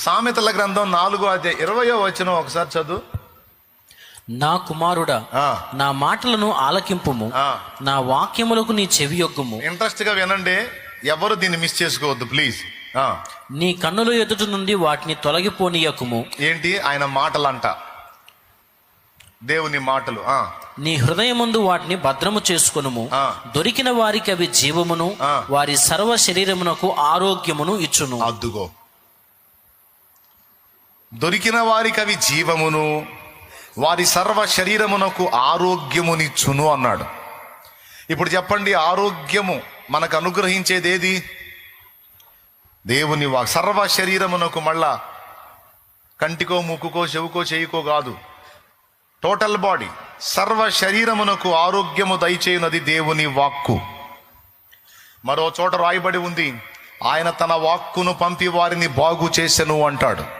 సామెతల గ్రంథం నాలుగో అధ్యాయ ఇరవయో వచ్చిన ఒకసారి చదువు. నా కుమారుడా నా మాటలను ఆలకింపుము. నా వాక్యములకు నీ చెవియొగ్గుము ఇంట్రెస్ట్గా వినండి ఎవరు దీన్ని మిస్ చేసుకోవద్దు ప్లీజ్. నీ కన్నుల ఎదుట నుండి వాటిని తొలగిపోనీయకుము. ఏంటి? ఆయన మాటలంట. దేవుని మాటలు నీ హృదయముందు వాటిని భద్రము చేసుకొనుము. ఆ. దొరికిన వారికి అవి జీవమును. వారి సర్వ శరీరమునకు ఆరోగ్యమును ఇచ్చును. అద్దుగో దొరికిన వారికి అవి జీవమును వారి సర్వ శరీరమునకు ఆరోగ్యమునిచ్చును అన్నాడు. ఇప్పుడు చెప్పండి ఆరోగ్యము మనకు అనుగ్రహించేది ఏది దేవుని వా సర్వ శరీరమునకు మళ్ళా కంటికో ముక్కుకో చెవుకో చేయికో కాదు. టోటల్ బాడీ సర్వ శరీరమునకు ఆరోగ్యము దయచేయునది దేవుని వాక్కు. మరో చోట రాయబడి ఉంది ఆయన తన వాక్కును పంపి వారిని బాగు చేసెను అంటాడు.